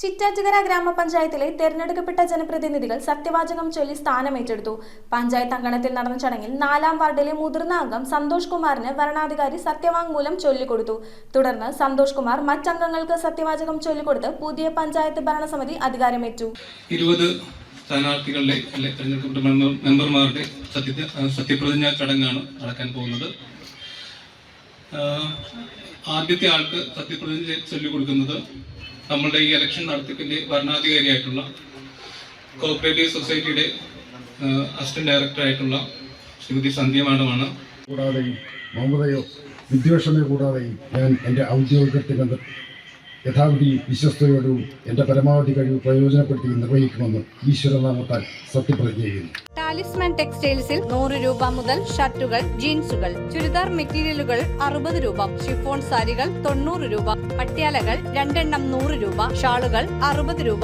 ചിറ്റാറ്റുകര ഗ്രാമപഞ്ചായത്തിലെ തെരഞ്ഞെടുക്കപ്പെട്ട ജനപ്രതിനിധികൾ സത്യവാചകം ചൊല്ലി സ്ഥാനമേറ്റെടുത്തു പഞ്ചായത്ത് അങ്കണത്തിൽ നടന്ന ചടങ്ങിൽ നാലാം വാർഡിലെ മുതിർന്ന അംഗം സന്തോഷ് കുമാറിന് വരണാധികാരി സത്യവാങ്മൂലം ചൊല്ലിക്കൊടുത്തു. തുടർന്ന് സന്തോഷ് കുമാർ മറ്റംഗങ്ങൾക്ക് സത്യവാചകം ചൊല്ലിക്കൊടുത്ത് പുതിയ പഞ്ചായത്ത് ഭരണസമിതി അധികാരമേറ്റു. ഇരുപത് സ്ഥാനാർത്ഥികളുടെ മെമ്പർമാരുടെ സത്യ സത്യപ്രതിജ്ഞാ ചടങ്ങാണ് നടക്കാൻ പോകുന്നത്. ആദ്യത്തെ ആൾക്ക് സത്യപ്രതിജ്ഞ ചൊല്ലിക്കൊടുക്കുന്നത് നമ്മളുടെ ഈ ഇലക്ഷൻ നടത്തിപ്പിന്റെ ഭരണാധികാരിയായിട്ടുള്ള കോപ്പറേറ്റീവ് സൊസൈറ്റിയുടെ അസിസ്റ്റന്റ് ഡയറക്ടറായിട്ടുള്ള ശ്രീമതി സന്ധ്യ മാഡമാണ്. മമതയോ വിദ്വേഷമേ കൂടാതെയും ഞാൻ എന്റെ ഔദ്യോഗിക രംഗത്ത് യഥാവിധി വിശ്വസ്തയോടും എന്റെ പരമാവധി കഴിവ് പ്രയോജനപ്പെടുത്തി നിർവഹിക്കുമെന്ന് ഈശ്വരനാമത്താൽ സത്യപ്രതിജ്ഞ ചെയ്യുന്നു. ടാലിസ്മാൻ ടെക്സ്റ്റൈൽസിൽ നൂറ് രൂപ മുതൽ ഷർട്ടുകൾ ജീൻസുകൾ ചുരിദാർ മെറ്റീരിയലുകൾ അറുപത് രൂപ ഷിഫോൺ സാരികൾ തൊണ്ണൂറ് രൂപ പട്യാലകൾ രണ്ടെണ്ണം നൂറ് രൂപ ഷാളുകൾ അറുപത് രൂപ.